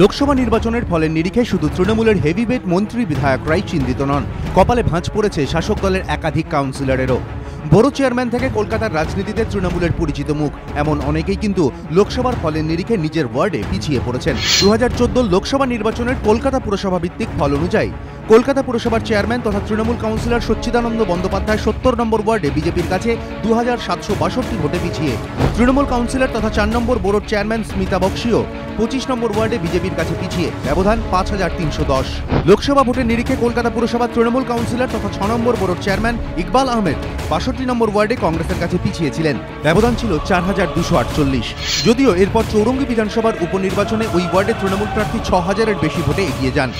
লোকসভা নির্বাচনের ফলের নিরিখে শুধু তৃণমূলের হেভিওয়েট মন্ত্রী বিধায়করাই চিন্তিত নন। কপালে ভাঁজ পড়েছে শাসক দলের একাধিক কাউন্সিলরেরও বড় চেয়ারম্যান থেকে কলকাতার রাজনীতিতে তৃণমূলের পরিচিত মুখ। এমন অনেকেই কিন্তু লোকসভার ফলের নিরিখে নিজের ওয়ার্ডে পিছিয়ে পড়েছেন। দু হাজার চোদ্দ লোকসভা নির্বাচনের কলকাতা পুরসভা ভিত্তিক ফল অনুযায়ী কলকাতা পুরসভার চেয়ারম্যান তথা তৃণমূল কাউন্সিলর সচ্চিদানন্দ বন্দ্যোপাধ্যায় সত্তর নম্বর ওয়ার্ডে বিজেপির কাছে দু হাজার সাতশো বাষট্টি ভোটে পিছিয়ে। তৃণমূল কাউন্সিলর তথা চার নম্বর বোর্ড চেয়ারম্যান স্মিতা বক্সিও পঁচিশ নম্বর ওয়ার্ডে বিজেপির কাছে পিছিয়ে, ব্যবধান পাঁচ হাজার তিনশো দশ। লোকসভা ভোটের নিরিখে কলকাতা পুরসভার তৃণমূল কাউন্সিলর তথা ছ number board chairman Iqbal Ahmed বাষট্টি নম্বর ওয়ার্ডে কংগ্রেসের কাছে পিছিয়ে ছিলেন ব্যবধান ছিল চার হাজার দুশো আটচল্লিশ। যদিও এরপর চৌরঙ্গি বিধানসভার উপনির্বাচনে ওই ওয়ার্ডে তৃণমূল প্রার্থী ছ হাজারের বেশি ভোটে এগিয়ে যান।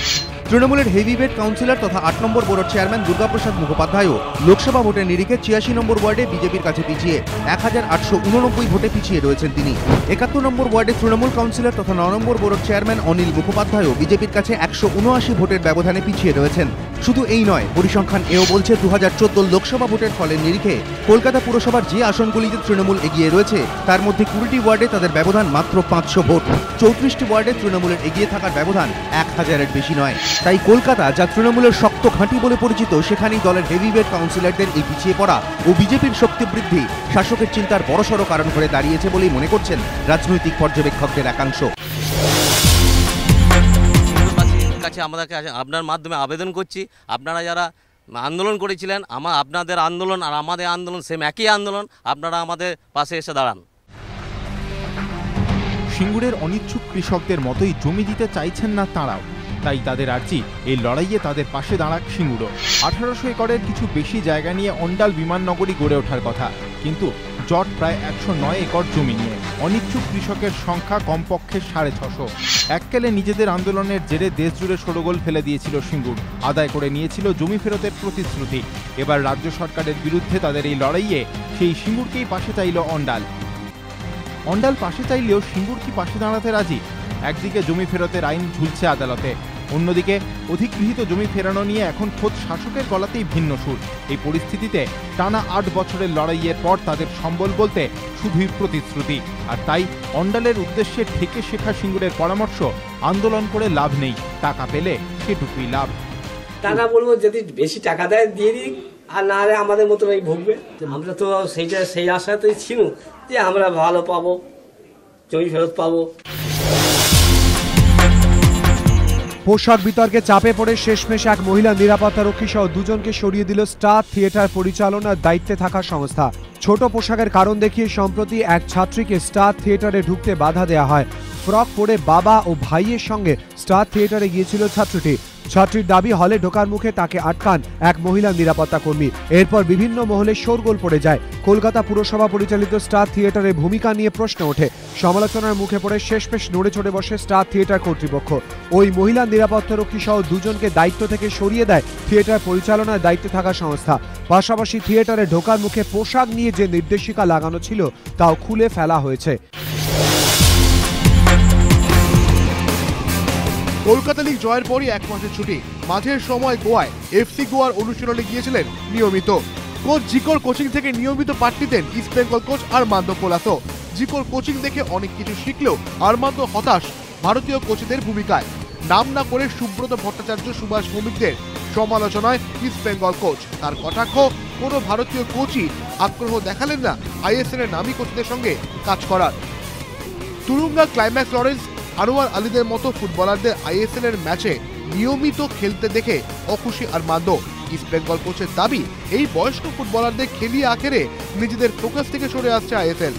তৃণমূলের হেভিওয়েট কাউন্সিলর তথা আট নম্বর বোর্ডের চেয়ারম্যান দুর্গাপ্রসাদ মুখোপাধ্যায়ও লোকসভা ভোটের নিরিখে ছিয়াশি নম্বর ওয়ার্ডে বিজেপির কাছে পিছিয়ে এক হাজার আটশো উননব্বই ভোটে পিছিয়ে রয়েছেন তিনি। একাত্তর নম্বর ওয়ার্ডে তৃণমূল কাউন্সিলর তথা ন নম্বর বোর্ডের চেয়ারম্যান অনিল মুখোপাধ্যায়ও বিজেপির কাছে একশো উনআশি ভোটের ব্যবধানে পিছিয়ে রয়েছেন। শুধু এই নয়, পরিসংখ্যান এও বলছে দু হাজার লোকসভা ভোটের ফলের নিরিখে কলকাতা পুরসভার যে আসনগুলিতে তৃণমূল এগিয়ে রয়েছে, তার মধ্যে কুড়িটি ওয়ার্ডে তাদের ব্যবধান মাত্র পাঁচশো ভোট। চৌত্রিশটি ওয়ার্ডে তৃণমূলের এগিয়ে থাকার ব্যবধান এক হাজারের বেশি নয়। তাই কলকাতা যা তৃণমূলের শক্ত ঘাঁটি বলে পরিচিত সেখানেই দলের হেভিওয়েট কাউন্সিলরদের এই পিছিয়ে পড়া ও বিজেপির শক্তি বৃদ্ধি শাসকের চিন্তার বড়সড় কারণ হয়ে দাঁড়িয়েছে বলেই মনে করছেন রাজনৈতিক পর্যবেক্ষকদের একাংশ। কাছে আমাদের কাছে আপনার মাধ্যমে আবেদন করছি। আপনারা যারা আন্দোলন করেছিলেন আমার আপনাদের আন্দোলন আর আমাদের আন্দোলন সেম একই আন্দোলন। আপনারা আমাদের পাশে এসে দাঁড়ান। সিঙ্গুরের অনিচ্ছুক কৃষকদের মতোই জমি দিতে চাইছেন না তাঁরাও। তাই তাদের আর্জি এই লড়াইয়ে তাদের পাশে দাঁড়াক সিঙ্গুরও আঠারোশো একরের কিছু বেশি জায়গা নিয়ে অন্ডাল বিমাননগরী গড়ে ওঠার কথা। কিন্তু জট প্রায় একশো নয় একর জমি নিয়ে অনিচ্ছুক কৃষকের সংখ্যা কমপক্ষে সাড়ে ছশো। এককালে নিজেদের আন্দোলনের জেরে দেশ জুড়ে সরগোল ফেলে দিয়েছিল সিঙ্গুর। আদায় করে নিয়েছিল জমি ফেরতের প্রতিশ্রুতি। এবার রাজ্য সরকারের বিরুদ্ধে তাদের এই লড়াইয়ে সেই সিঙ্গুরকেই পাশে চাইল অন্ডাল। অন্ডাল পাশে চাইলেও সিঙ্গুর কি পাশে দাঁড়াতে রাজি? একদিকে জমি ফেরতের আইন ঝুলছে আদালতে। অন্যদিকে, অধিগৃহীত জমি ফেরানো নিয়ে এখন খোদ শাসকের গলাতেই ভিন্ন সুর। এই পরিস্থিতিতে টানা আট বছরের লড়াইয়ের পর তাদের সম্বল বলতে শুধুই প্রতিশ্রুতি। আর তাই অন্ডালের উদ্দেশ্যে ঠেকে শেখা সিঙ্গুরের পরামর্শ, আন্দোলন করে লাভ নেই, টাকা পেলে সেটুকুই লাভ। টাকা বলব, যদি বেশি টাকা দেয়, দিয়ে দিই, আর না হলে আমাদের মতো এই ভুগবে। আমরা তো সেইটা, সেই আশাতেই ছিল যে আমরা ভালো পাবো, জমি ফেরত পাবো। পোশাক বিতর্কে চাপে পড়ে শেষমেশ এক মহিলা নিরাপত্তা রক্ষী সহ দুজনকে সরিয়ে দিল স্টার থিয়েটার পরিচালনার দায়িত্বে থাকা সংস্থা। ছোট পোশাকের কারণ দেখিয়ে সম্প্রতি এক ছাত্রীকে স্টার থিয়েটারে ঢুকতে বাধা দেয়া হয়। ফ্রক পরে বাবা ও ভাইয়ের সঙ্গে স্টার থিয়েটারে গিয়েছিল ছাত্রীটি। ছাত্রীর দাবি, হলে ঢোকার মুখে তাকে আটকান এক মহিলা নিরাপত্তা কর্মী। এরপর বিভিন্ন মহলে শোরগোল পড়ে যায়। কলকাতা পুরসভা পরিচালিত স্টার থিয়েটারের ভূমিকা নিয়ে প্রশ্ন ওঠে। সমালোচনার মুখে পড়ে শেষমেশ নড়ে চড়ে বসে স্টার থিয়েটার কর্তৃপক্ষ। ওই মহিলা নিরাপত্তারক্ষী সহ দুজনকে দায়িত্ব থেকে সরিয়ে দেয় থিয়েটার পরিচালনার দায়িত্বে থাকা সংস্থা। পাশাপাশি থিয়েটারে ঢোকার মুখে পোশাক নিয়ে যে নির্দেশিকা লাগানো ছিল, তাও খুলে ফেলা হয়েছে। কলকাতা লিগ জয়ের পরই এক মাসের ছুটি। মাঝের সময় গোয়ায় এফসি গোয়ার অনুশীলনে গিয়েছিলেন নিয়মিত। কোচ জিকোর কোচিং থেকে নিয়মিত পাঠ নিতেন ইস্ট বেঙ্গল কোচ আরমান্দ পোলাসো জিকোর কোচিং দেখে অনেক কিছু শিখলেও আরমান্দ হতাশ ভারতীয় কোচদের ভূমিকায়। নাম না করে সুব্রত ভট্টাচার্য, সুভাষ ভৌমিকদের সমালোচনায় ইস্ট বেঙ্গল কোচ। তার কটাক্ষ, কোনো ভারতীয় কোচই আগ্রহ দেখালেন না আইএসএল এর নামী কোচদের সঙ্গে কাজ করার। তুরুঙ্গা ক্লাইম্যাক্স লরেন্স আনোয়ার আলীদের মতো ফুটবলারদের আইএসএল এর ম্যাচে নিয়মিত খেলতে দেখে অখুশি আর মান্দ। ইস্ট বেঙ্গল কোচের দাবি, এই বয়স্ক ফুটবলারদের খেলিয়ে আখেরে নিজেদের ফোকাস থেকে সরে আসছে আইএসএল।